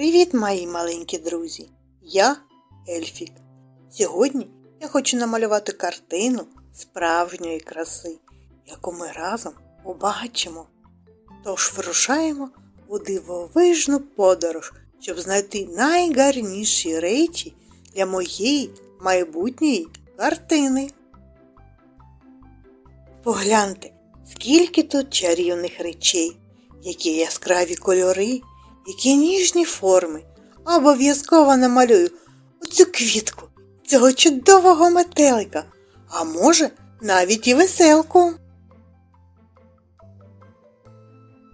Привіт, мої маленькі друзі! Я Ельфік. Сьогодні я хочу намалювати картину справжньої краси, яку ми разом побачимо. Тож вирушаємо у дивовижну подорож, щоб знайти найгарніші речі для моєї майбутньої картини. Погляньте, скільки тут чарівних речей, які яскраві кольори, які ніжні форми. Обов'язково намалюю оцю квітку, цього чудового метелика, а може, навіть і веселку.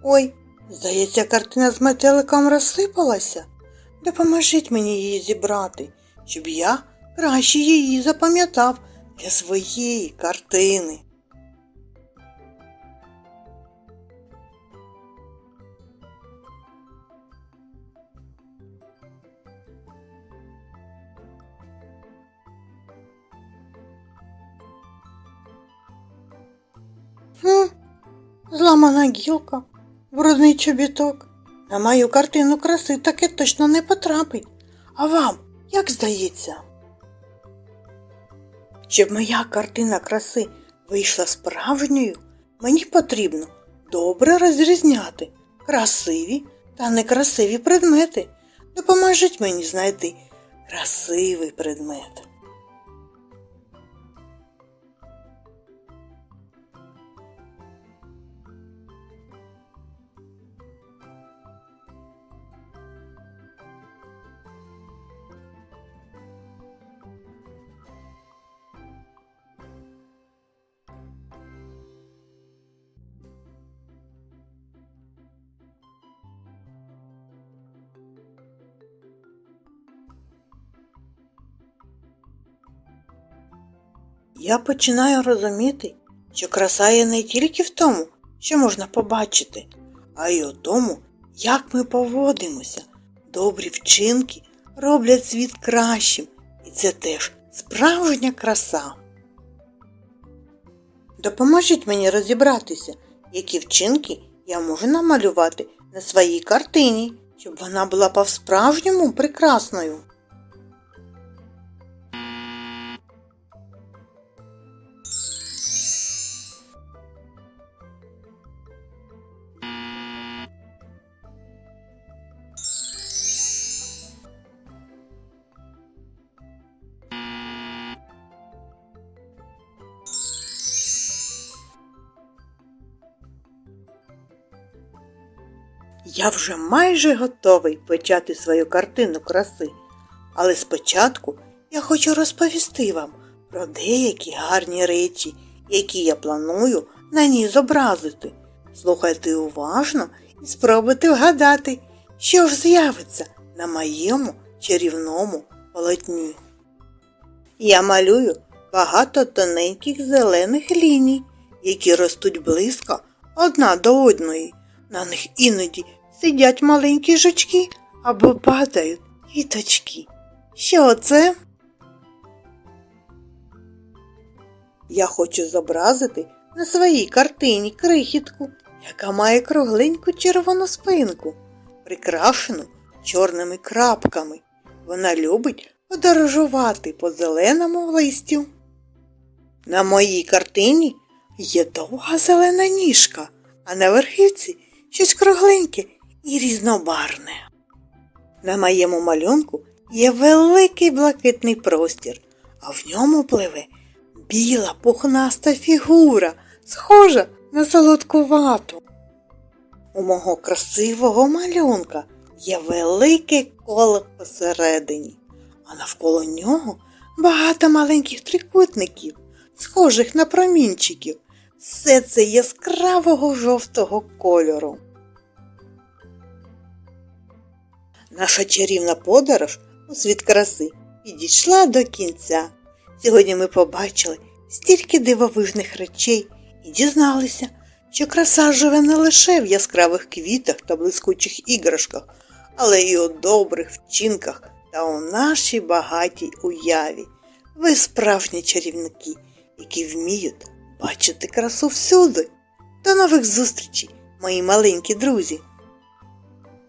Ой, здається, картина з метеликом розсипалася. Допоможіть мені її зібрати, щоб я краще її запам'ятав для своєї картини. Хм, зламана гілка, брудний чобіток. На мою картину краси таке точно не потрапить. А вам як здається? Щоб моя картина краси вийшла справжньою, мені потрібно добре розрізняти красиві та некрасиві предмети. Допоможіть мені знайти красивий предмет. Я починаю розуміти, що краса є не тільки в тому, що можна побачити, а й у тому, як ми поводимося. Добрі вчинки роблять світ кращим, і це теж справжня краса. Допоможіть мені розібратися, які вчинки я можу намалювати на своїй картині, щоб вона була по-справжньому прекрасною. Я вже майже готовий почати свою картину краси, але спочатку я хочу розповісти вам про деякі гарні речі, які я планую на ній зобразити. Слухайте уважно і спробуйте вгадати, що ж з'явиться на моєму чарівному полотні. Я малюю багато тоненьких зелених ліній, які ростуть близько одна до одної. На них іноді сидять маленькі жучки або падають квіточки. Що це? Я хочу зобразити на своїй картині крихітку, яка має кругленьку червону спинку, прикрашену чорними крапками. Вона любить подорожувати по зеленому листю. На моїй картині є довга зелена ніжка, а на верхівці щось кругленьке і різнобарне. На моєму малюнку є великий блакитний простір, а в ньому пливе біла пухнаста фігура, схожа на солодкувату. У мого красивого малюнка є велике коло посередині, а навколо нього багато маленьких трикутників, схожих на промінчиків. Все це яскравого жовтого кольору. Наша чарівна подорож у світ краси підійшла до кінця. Сьогодні ми побачили стільки дивовижних речей і дізналися, що краса живе не лише в яскравих квітах та блискучих іграшках, але й у добрих вчинках та у нашій багатій уяві. Ви справжні чарівники, які вміють бачити красу всюди. До нових зустрічей, мої маленькі друзі!